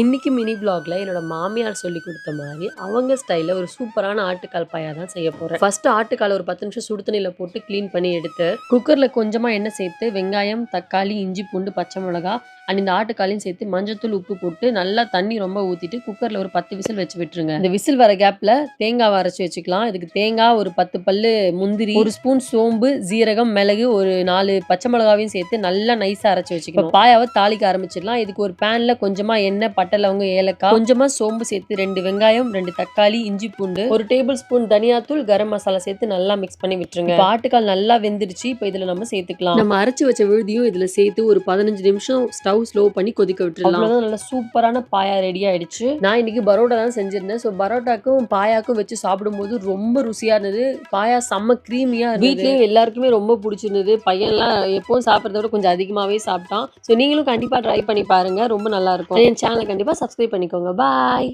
இன்னைக்கு மினி பிளாக்ல என்னோட மாமியார் சொல்லி கொடுத்த மாதிரி அவங்க ஸ்டைல்ல ஒரு சூப்பரான ஆட்டுக்கால் பாயா தான் செய்ய போறேன். ஃபர்ஸ்ட் ஆட்டுக்கால் ஒரு பத்து நிமிஷம் சுடு தண்ணியில போட்டு க்ளீன் பண்ணி எடுத்து குக்கர்ல கொஞ்சமா எண்ணெய் சேர்த்து வெங்காயம் தக்காளி இஞ்சி பூண்டு பச்சை மிளகா அண்ட் இந்த ஆட்டுக்காலையும் சேர்த்து மஞ்சத்தூள் உப்பு போட்டு நல்லா தண்ணி ரொம்ப ஊத்திட்டு குக்கர்ல ஒரு பத்து விசில் வச்சு விட்டுருங்க. இந்த விசில் வர கேப்ல தேங்காய் அரைச்சி வச்சுக்கலாம். இதுக்கு தேங்காய் ஒரு பத்து பல்லு முந்திரி ஒரு ஸ்பூன் சோம்பு ஜீரகம் மிளகு ஒரு நாலு பச்சை மிளகாவையும் சேர்த்து நல்லா நைஸா அரைச்சி வச்சுக்கணும். பாயாவை தாளிக்க ஆரம்பிச்சிடலாம். இதுக்கு ஒரு பேன்ல கொஞ்சமா எண்ணெய் பட்டை லவங்க ஏலக்காய். கொஞ்சமா சோம்பு சேர்த்து ரெண்டு வெங்காயம் ரெண்டு தக்காளி இஞ்சி பூண்டு ஒரு டேபிள் ஸ்பூன் தனியாத்தூள் கரம் மசாலா சேர்த்து நல்லா மிக்ஸ் பண்ணி விட்டுருங்க. இப்ப ஆட்டுக்கால் நல்லா வெந்துருச்சு இப்போ இதுல நம்ம சேர்த்துக்கலாம். நம்ம அரைச்சு வச்ச விழுதியும் இதுல சேர்த்து ஒரு பதினஞ்சு நிமிஷம் ஸ்டவ் ஸ்லோ பண்ணி கொதிக்க அவ்வளவுதான் நல்லா சூப்பரான பாயா ரெடி ஆயிடுச்சு. நான் இன்னைக்கு பரோட்டா தான் செஞ்சிருந்தேன். ஸோ பரோட்டாக்கும் பாயாக்கும் வச்சு சாப்பிடும்போது ரொம்ப ருசியா இருந்தது. பாயா செம்ம க்ரீமியா வீட்லயும் எல்லாருக்குமே ரொம்ப பிடிச்சிருந்தது. பையன்லாம் எப்பவும் சாப்பிட்றத விட கொஞ்சம் அதிகமாவே சாப்பிட்டான். ஸோ நீங்களும் கண்டிப்பா ட்ரை பண்ணி பாருங்க. ரொம்ப நல்லா இருக்கும். என் சேனலை கண்டிப்பாக சப்ஸ்கிரைப் பண்ணிக்கோங்க. பாய்